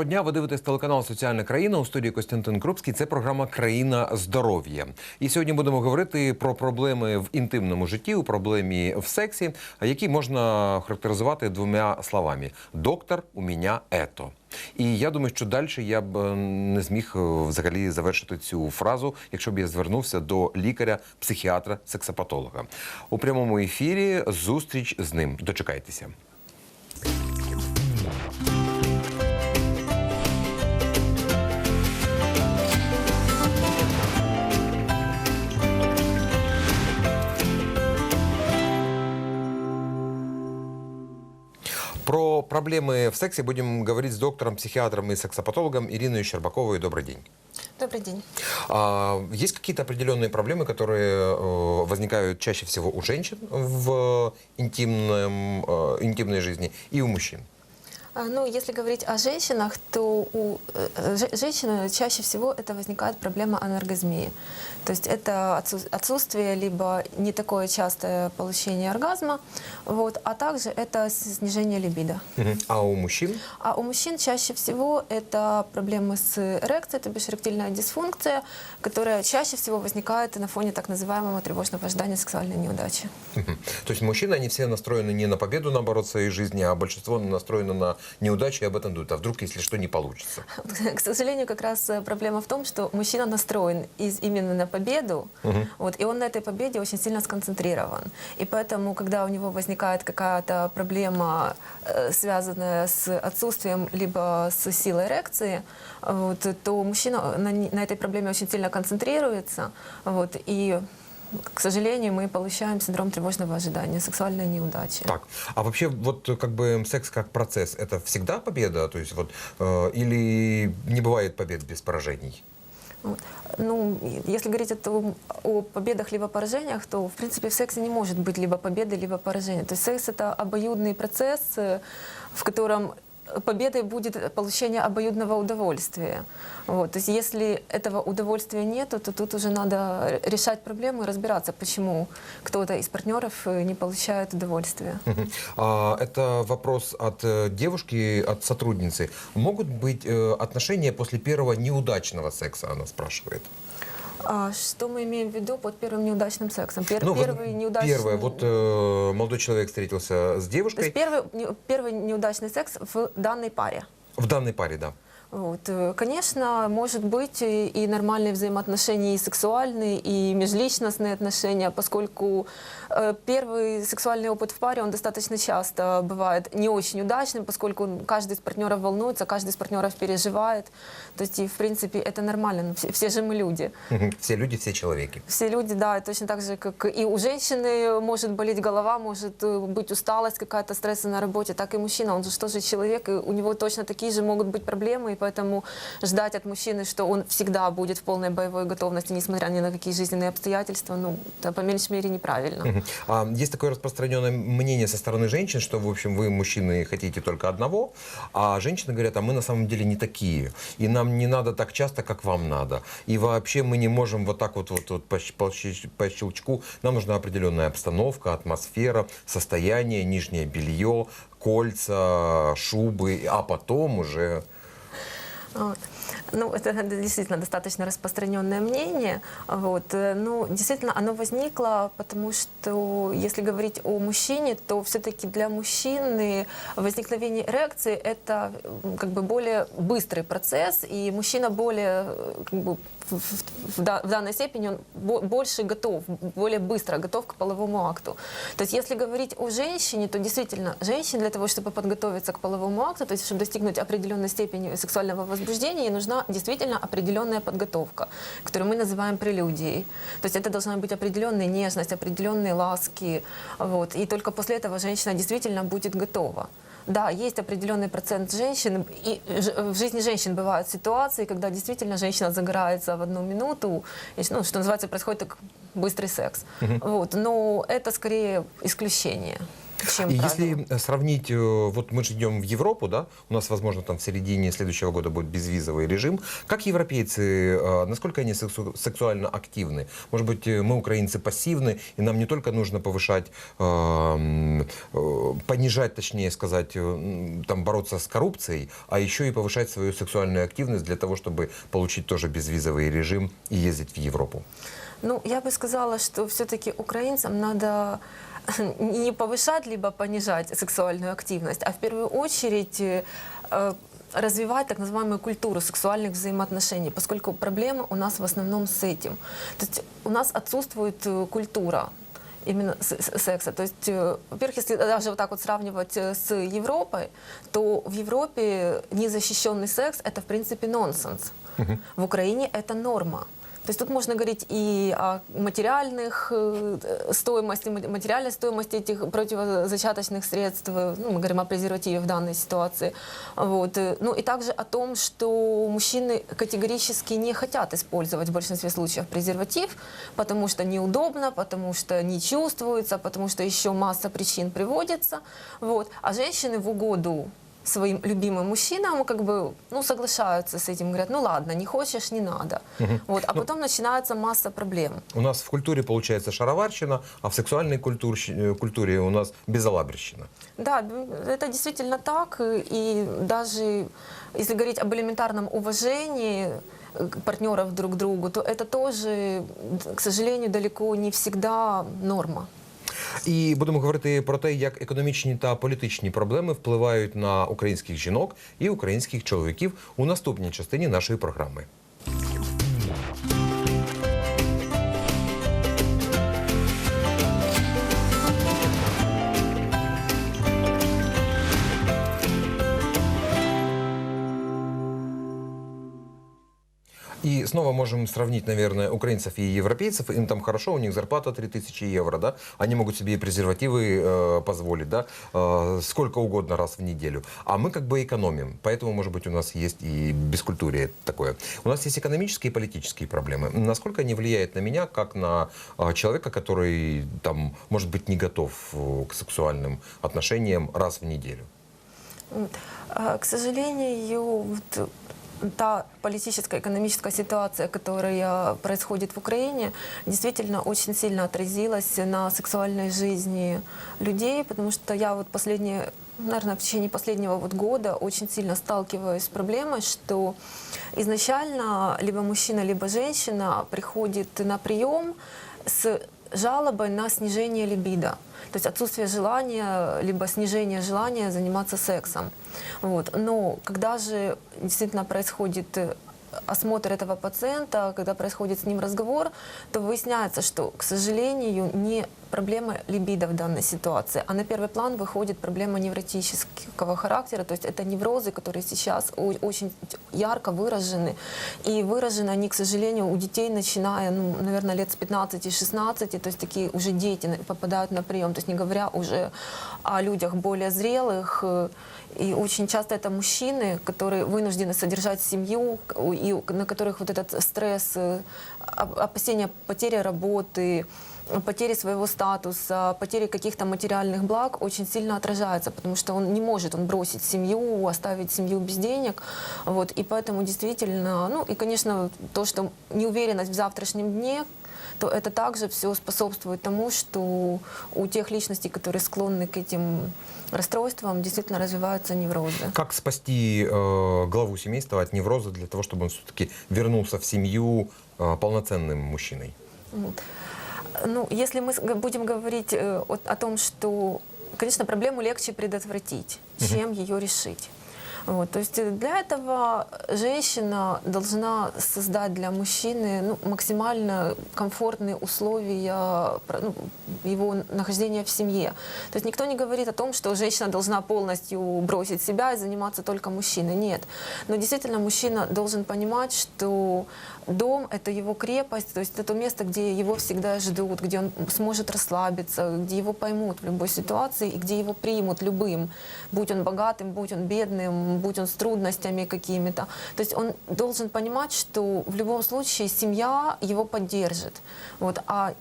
Доброго дня. Ви дивитесь телеканал Соціальна країна у студії Костянтин Крупський. Це програма Країна здоров'я. І сьогодні будемо говорити про проблеми в інтимному житті, у проблемі в сексі, які можна характеризувати двома словами: доктор у мене ето. І я думаю, що далі я б е, не зміг е, взагалі завершити цю фразу, якщо б я звернувся до лікаря, психіатра, сексопатолога. У прямому ефірі зустріч з ним. Дочекайтеся. Проблемы в сексе будем говорить с доктором, психиатром и сексопатологом Ириной Щербаковой. Добрый день. Добрый день. А, есть какие-то определенные проблемы, которые э, возникают чаще всего у женщин в интимном, э, интимной жизни и у мужчин? А, Ну, если говорить о женщинах, то у э, же- женщины чаще всего это возникает проблема аноргазмии. То есть это отсу- отсутствие либо не такое частое получение оргазма, вот, а также это снижение либидо. А у мужчин? А у мужчин чаще всего это проблемы с эрекцией, то бишь эректильная дисфункция, которая чаще всего возникает на фоне так называемого тревожного ожидания сексуальной неудачи. То есть мужчины, они все настроены не на победу, наоборот, в своей жизни, а большинство настроено на неудачу и об этом думают. А вдруг, если что, не получится? К сожалению, как раз э, проблема в том, что мужчина настроен из, именно на победу, вот, и он на этой победе очень сильно сконцентрирован. И поэтому, когда у него возникает какая-то проблема, э, связанная с отсутствием либо с силой эрекции, вот, то мужчина на, на этой проблеме очень сильно концентрируется, вот, и к сожалению, мы получаем синдром тревожного ожидания, сексуальной неудачи. Так, а вообще вот как бы секс как процесс, это всегда победа? То есть вот, э, или не бывает побед без поражений? Ну, если говорить о, о победах либо поражениях, то, в принципе, в сексе не может быть либо победы, либо поражения. То есть секс — это обоюдный процесс, э, в котором победой будет получение обоюдного удовольствия. Вот. То есть если этого удовольствия нет, то тут уже надо решать проблему и разбираться, почему кто-то из партнеров э, не получает удовольствия. А, это вопрос от э, девушки, от сотрудницы. Могут быть э, отношения после первого неудачного секса, она спрашивает. А что мы имеем в виду под первым неудачным сексом? Пер- Ну, вот первый неудачный... Первое, вот э, молодой человек встретился с То девушкой есть первый, не- первый неудачный секс в данной паре. в данной паре, да. Вот. э, Конечно, может быть и, и нормальные взаимоотношения, и сексуальные, и межличностные отношения, поскольку э, первый сексуальный опыт в паре, он достаточно часто бывает не очень удачным, поскольку каждый из партнеров волнуется, каждый из партнеров переживает. То есть, и, в принципе, это нормально. Ну, Все, все же мы люди. Все люди, все человеки. Все люди, да, точно так же, как и у женщины может болеть голова, может э, быть усталость, какая-то стрессы на работе, так и мужчина, он же тоже человек, и у него точно такие же могут быть проблемы, поэтому ждать от мужчины, что он всегда будет в полной боевой готовности, несмотря ни на какие жизненные обстоятельства, ну, это по меньшей мере неправильно. А, есть такое распространенное мнение со стороны женщин, что, в общем, вы, мужчины, хотите только одного, а женщины говорят, а мы на самом деле не такие, и нам не надо так часто, как вам надо, и вообще мы не можем вот так вот, вот, вот по, по по щелчку, нам нужна определенная обстановка, атмосфера, состояние, нижнее белье, кольца, шубы, а потом уже... Вот. Ну, это действительно достаточно распространенное мнение. Вот. Ну, действительно, оно возникло, потому что, если говорить о мужчине, то все-таки для мужчины возникновение эрекции – это как бы более быстрый процесс, и мужчина более э, как бы, в, в- в да- в данной степени он бо- больше готов, более быстро готов к половому акту. То есть, если говорить о женщине, то действительно, женщине для того, чтобы подготовиться к половому акту, то есть, чтобы достигнуть определенной степени сексуального возбуждения, ей нужна действительно определенная подготовка, которую мы называем прелюдией. То есть, это должна быть определенная нежность, определенные ласки. Вот. И только после этого женщина действительно будет готова. Да, есть определенный процент женщин, и в жизни женщин бывают ситуации, когда действительно женщина загорается в одну минуту, и, ну, что называется, происходит так быстрый секс. Вот. Но это скорее исключение. Чем если сравнить, э, вот мы же идем в Европу, да, у нас, возможно, там в середине следующего года будет безвизовый режим. Как европейцы, э, насколько они сексу- сексуально активны? Может быть, э, мы, украинцы, пассивны, и нам не только нужно повышать, э, э, понижать, точнее сказать, э, там, бороться с коррупцией, а еще и повышать свою сексуальную активность для того, чтобы получить тоже безвизовый режим и ездить в Европу. Ну, я бы сказала, что все-таки украинцам надо не повышать либо понижать сексуальную активность, а в первую очередь э, э, развивать так называемую культуру сексуальных взаимоотношений, поскольку проблема у нас в основном с этим. То есть у нас отсутствует э, культура именно секса. То есть, во-первых, если даже вот так вот сравнивать с Европой, то в Европе незащищенный секс – это, в принципе, нонсенс. В Украине это норма. То есть тут можно говорить и о материальных э, стоимости, ма- материальной стоимости этих противозачаточных средств. Ну, мы говорим о презервативе в данной ситуации. Вот. Ну и также о том, что мужчины категорически не хотят использовать в большинстве случаев презерватив, потому что неудобно, потому что не чувствуется, потому что еще масса причин приводится. Вот. А женщины в угоду своим любимым мужчинам как бы ну, соглашаются с этим, говорят, ну ладно, не хочешь, не надо. Вот. А потом начинается масса проблем. У нас в культуре получается шароварщина, а в сексуальной культурщ- э, культуре у нас безалаберщина. Да, это действительно так. э, И даже если говорить об элементарном уважении э, партнеров друг к другу, то это тоже, к сожалению, далеко не всегда норма. І будемо говорити про те, як економічні та політичні проблеми впливають на українських жінок і українських чоловіків у наступній частині нашої програми. И снова можем сравнить, наверное, украинцев и европейцев. Им там хорошо, у них зарплата 3000 евро, да? Они могут себе презервативы э, позволить, да? Э, сколько угодно раз в неделю. А мы как бы экономим. Поэтому, может быть, у нас есть и бескультурие такое. У нас есть экономические и политические проблемы. Насколько они влияют на меня, как на э, человека, который, там, может быть, не готов э, к сексуальным отношениям раз в неделю? А, К сожалению, вот та политическая, экономическая ситуация, которая происходит в Украине, действительно очень сильно отразилась на сексуальной жизни людей, потому что я вот последние наверное, в течение последнего вот года очень сильно сталкиваюсь с проблемой, что изначально либо мужчина, либо женщина приходит на прием с жалобой на снижение либидо. То есть отсутствие желания, либо снижение желания заниматься сексом. Вот. Но когда же действительно происходит э, осмотр этого пациента, когда происходит с ним разговор, то выясняется, что, к сожалению, не проблема либидо в данной ситуации, а на первый план выходит проблема невротического характера, то есть это неврозы, которые сейчас очень ярко выражены, и выражены они, к сожалению, у детей, начиная, ну, наверное, лет с 15-16, то есть такие уже дети попадают на прием, то есть не говоря уже о людях более зрелых, э, и очень часто это мужчины, которые вынуждены содержать семью, и на которых вот этот стресс, э, оп- опасения потери работы, потери своего статуса, потери каких-то материальных благ очень сильно отражается, потому что он не может он бросить семью, оставить семью без денег. Вот, и поэтому действительно, ну и, конечно, то, что неуверенность в завтрашнем дне, то это также все способствует тому, что у тех личностей, которые склонны к этим расстройствам, действительно развиваются неврозы. Как спасти э, главу семейства от невроза для того, чтобы он все-таки вернулся в семью э, полноценным мужчиной? Вот. Ну, если мы будем говорить э, о, о том, что, конечно, проблему легче предотвратить, чем ее решить. Вот, то есть э, для этого женщина должна создать для мужчины ну, максимально комфортные условия ну, его нахождения в семье. То есть никто не говорит о том, что женщина должна полностью бросить себя и заниматься только мужчиной. Нет. Но действительно мужчина должен понимать, что дом – это его крепость, то есть это то место, где его всегда ждут, где он сможет расслабиться, где его поймут в любой ситуации и где его примут любым, будь он богатым, будь он бедным, будь он с трудностями какими-то. То есть он должен понимать, что в любом случае семья его поддержит. Вот. А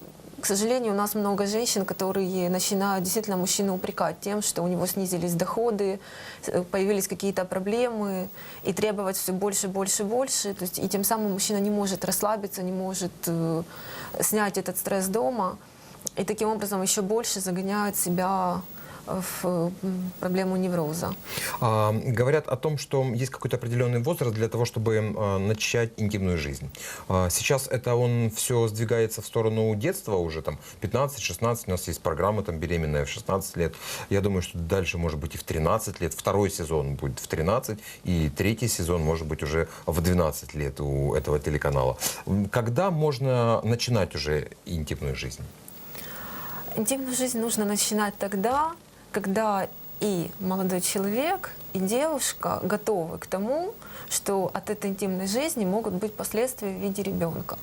К сожалению, у нас много женщин, которые начинают действительно мужчину упрекать тем, что у него снизились доходы, э, появились какие-то проблемы, и требовать все больше, больше, больше. То есть, и тем самым мужчина не может расслабиться, не может э, снять этот стресс дома, и таким образом еще больше загоняет себя в э, проблему невроза. А, говорят о том, что есть какой-то определенный возраст для того, чтобы а, начать интимную жизнь. А, сейчас это он все сдвигается в сторону детства уже, там, 15-16, у нас есть программа там беременная в 16 лет. Я думаю, что дальше может быть и в 13 лет. Второй сезон будет в 13, и третий сезон может быть уже в 12 лет у этого телеканала. Когда можно начинать уже интимную жизнь? Интимную жизнь нужно начинать тогда, когда и молодой человек, и девушка готовы к тому, что от этой интимной жизни могут быть последствия в виде ребенка.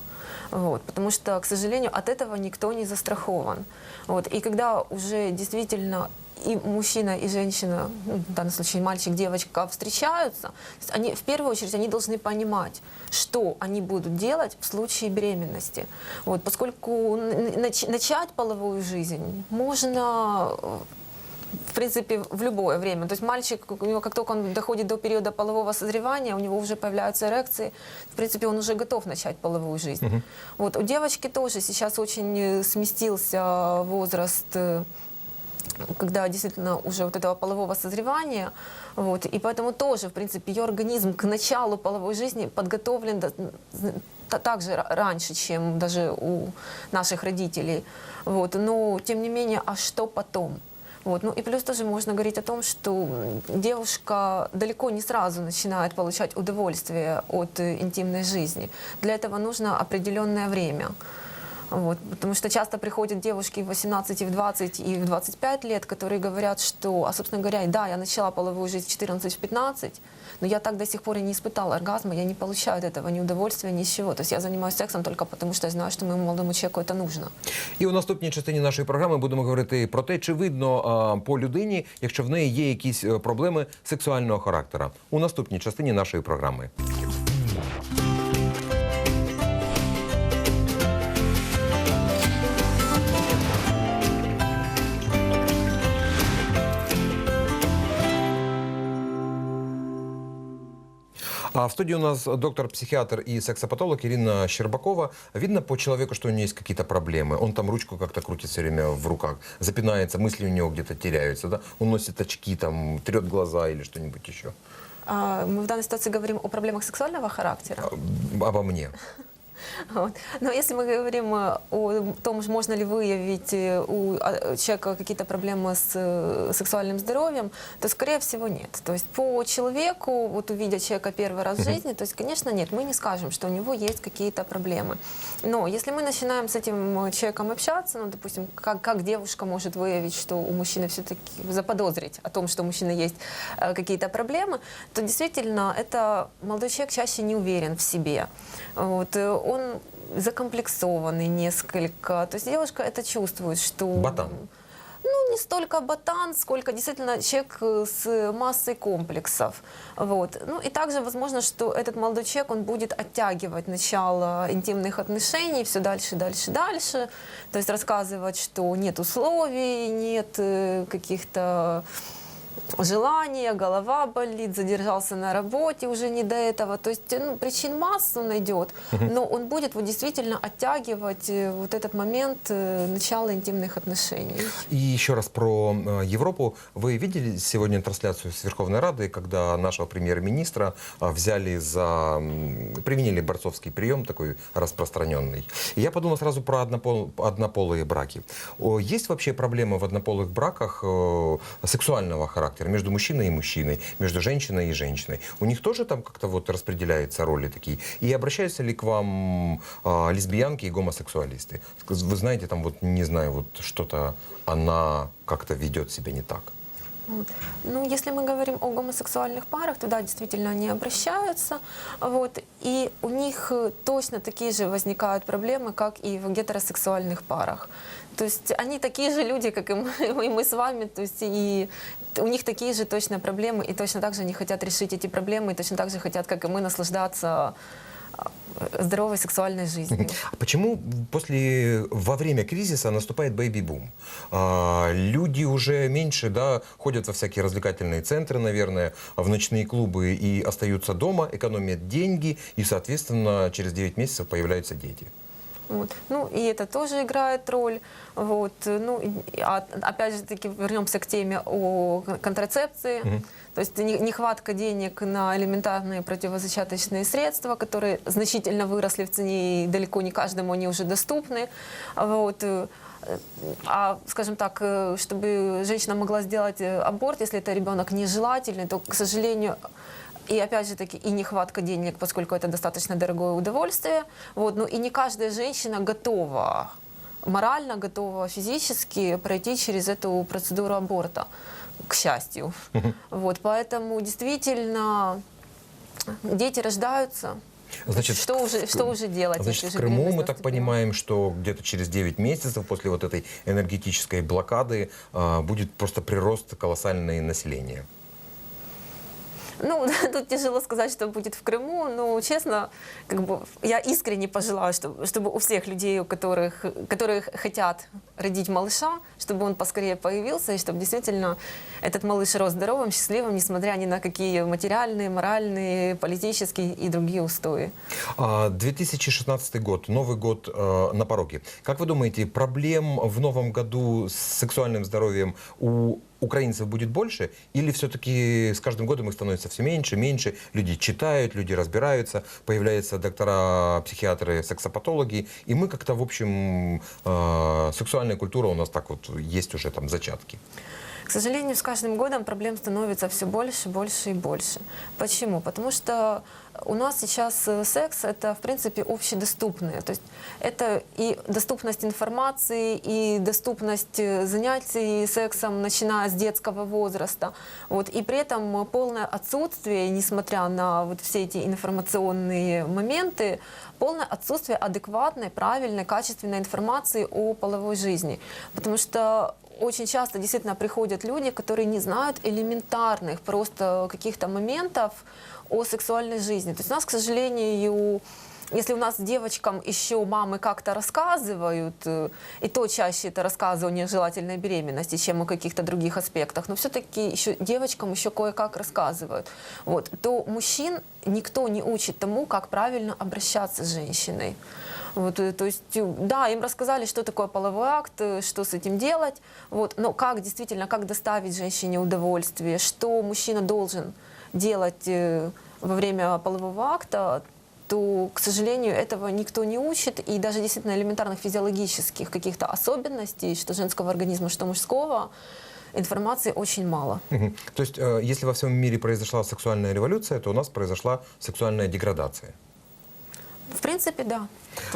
Вот, потому что, к сожалению, от этого никто не застрахован. Вот, и когда уже действительно и мужчина, и женщина, ну, в данном случае мальчик, девочка, встречаются, они, в первую очередь они должны понимать, что они будут делать в случае беременности. Вот, поскольку начать половую жизнь можно э, в принципе, в любое время. То есть мальчик, у него, как только он доходит до периода полового созревания, у него уже появляются эрекции, в принципе, он уже готов начать половую жизнь. Вот. У девочки тоже сейчас очень э, сместился возраст э, когда действительно уже вот этого полового созревания, вот, и поэтому тоже, в принципе, ее организм к началу половой жизни подготовлен так же ра- раньше, чем даже у наших родителей, вот, но тем не менее, а что потом? Вот. Ну и плюс тоже можно говорить о том, что девушка далеко не сразу начинает получать удовольствие от э, интимной жизни. Для этого нужно определенное время. Вот, потому что часто приходят девушки в 18, и в 20 и в 25 лет, которые говорят, что, а, собственно говоря, да, я начала половую жизнь в 14-15, но я так до сих пор и не испытала оргазма, я не получаю от этого ни удовольствия, ни чего. То есть я занимаюсь сексом только потому, что я знаю, что моему молодому человеку это нужно. І у наступній частині нашої програми будемо говорити про те, чи видно а, по людині, якщо в неї є якісь е, проблеми сексуального характера. У наступній частині нашої програми. А в студии у нас доктор-психиатр и сексопатолог Ирина Щербакова. Видно по человеку, что у нее есть какие-то проблемы. Он там ручку как-то крутит все время в руках, запинается, мысли у него где-то теряются, да? Он носит очки, там, трет глаза или что-нибудь еще. А, Мы в данной ситуации говорим о проблемах сексуального характера. А- Обо мне. Вот. Но если мы говорим э, о том, можно ли выявить э, у а, человека какие-то проблемы с э, сексуальным здоровьем, то, скорее всего, нет. То есть по человеку, вот увидя человека первый раз в жизни, то есть, конечно, нет, мы не скажем, что у него есть какие-то проблемы. Но если мы начинаем с этим человеком общаться, ну, допустим, как, как девушка может выявить, что у мужчины все-таки заподозрить о том, что у мужчины есть какие-то проблемы, то действительно это молодой человек чаще не уверен в себе. Вот, э, он закомплексованный несколько. То есть девушка это чувствует, что... Ботан. Ну, не столько ботан, сколько действительно человек э, с массой комплексов. Вот. Ну, и также возможно, что этот молодой человек, он будет оттягивать начало интимных отношений все дальше, дальше, дальше. То есть рассказывать, что нет условий, нет э, каких-то желания, голова болит, задержался на работе уже не до этого. То есть ну, причин массу найдет, но он будет вот действительно оттягивать э, вот этот момент э, начала интимных отношений. И еще раз про э, Европу. Вы видели сегодня трансляцию с Верховной Рады, когда нашего премьер-министра взяли за... применили борцовский прием такой распространенный. И я подумал сразу про однопол- однополые браки. Есть вообще проблемы в однополых браках сексуального характера между мужчиной и мужчиной, между женщиной и женщиной? У них тоже там как-то вот распределяются роли такие? И обращаются ли к вам а, лесбиянки и гомосексуалисты? Вы знаете, там вот, не знаю, вот что-то она как-то ведет себя не так. Ну, если мы говорим о гомосексуальных парах, то да, действительно они обращаются, вот, и у них э, точно такие же возникают проблемы, как и в гетеросексуальных парах. То есть они такие же люди, как и мы, и мы с вами, то есть и у них такие же точно проблемы, и точно так же они хотят решить эти проблемы, и точно так же хотят, как и мы, наслаждаться э, здоровой сексуальной жизнью. А почему после, во время кризиса наступает бэйби-бум? А, люди уже меньше да, ходят во всякие развлекательные центры, наверное, в ночные клубы и остаются дома, экономят деньги, и, соответственно, через 9 месяцев появляются дети. Вот. Ну, и это тоже играет роль. Вот. Ну, и- а, опять же таки вернемся к теме о кон- контрацепции. То есть не- нехватка денег на элементарные противозачаточные средства, которые значительно выросли в цене, и далеко не каждому они уже доступны. Вот. э, А, скажем так, э, чтобы женщина могла сделать э, аборт, если это ребенок нежелательный, то, к сожалению, и опять же таки и нехватка денег, поскольку это достаточно дорогое удовольствие. Вот, ну и не каждая женщина готова морально, готова физически пройти через эту процедуру аборта, к счастью. Вот, поэтому действительно дети рождаются. Значит, что, уже, что уже делать? Значит, если в Крыму мы так понимаем, что где-то через 9 месяцев после вот этой энергетической блокады а, будет просто прирост колоссального населения. Ну, тут тяжело сказать, что будет в Крыму, но, честно, как бы, я искренне пожелаю, чтобы, чтобы у всех людей, у которых, которые хотят родить малыша, чтобы он поскорее появился, и чтобы действительно этот малыш рос здоровым, счастливым, несмотря ни на какие материальные, моральные, политические и другие устои. А, 2016 год, Новый год э, на пороге. Как вы думаете, проблем в новом году с сексуальным здоровьем у украинцев будет больше? Или все-таки с каждым годом их становится все меньше, меньше? Люди читают, люди разбираются, появляются доктора, психиатры, сексопатологи, и мы как-то, в общем, э, сексуальная культура у нас так вот есть уже там зачатки. К сожалению, с каждым годом проблем становится все больше, больше и больше. Почему? Потому что у нас сейчас э, секс это, в принципе, общедоступное. То есть это и доступность информации, и доступность э, занятий сексом, начиная с детского возраста. Вот. И при этом полное отсутствие, несмотря на вот все эти информационные моменты, полное отсутствие адекватной, правильной, качественной информации о половой жизни. Потому что очень часто действительно приходят люди, которые не знают элементарных просто каких-то моментов о сексуальной жизни. То есть у нас, к сожалению, если у нас девочкам еще мамы как-то рассказывают, э, и то чаще это рассказы о нежелательной беременности, чем о каких-то других аспектах, но все-таки еще девочкам еще кое-как рассказывают, вот, то мужчин никто не учит тому, как правильно обращаться с женщиной. Вот, э, то есть, э, да, им рассказали, что такое половой акт, э, что с этим делать, вот, но как действительно, как доставить женщине удовольствие, что мужчина должен делать во время полового акта, то, к сожалению, этого никто не учит, и даже действительно элементарных физиологических каких-то особенностей, что женского организма, что мужского, информации очень мало. То есть, если во всем мире произошла сексуальная революция, то у нас произошла сексуальная деградация. В принципе, да.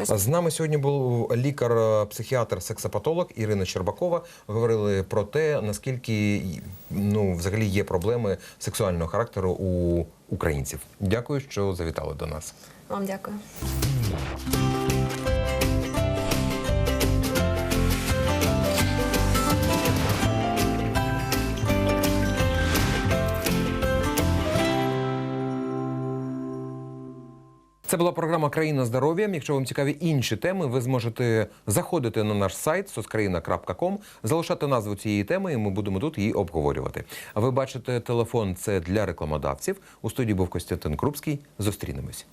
То З нами сьогодні був лікар-психіатр, сексопатолог Ірина Щербакова. Говорили про те, наскільки ну, взагалі є проблеми сексуального характеру у українців. Дякую, що завітали до нас. вам дякую. Це була програма Країна здоров'я. Якщо вам цікаві інші теми, ви зможете заходити на наш сайт Соскраїна.ком залишати назву цієї теми, і ми будемо тут її обговорювати. А ви бачите, телефон це для рекламодавців. У студії був Костянтин Крупський. Зустрінемось.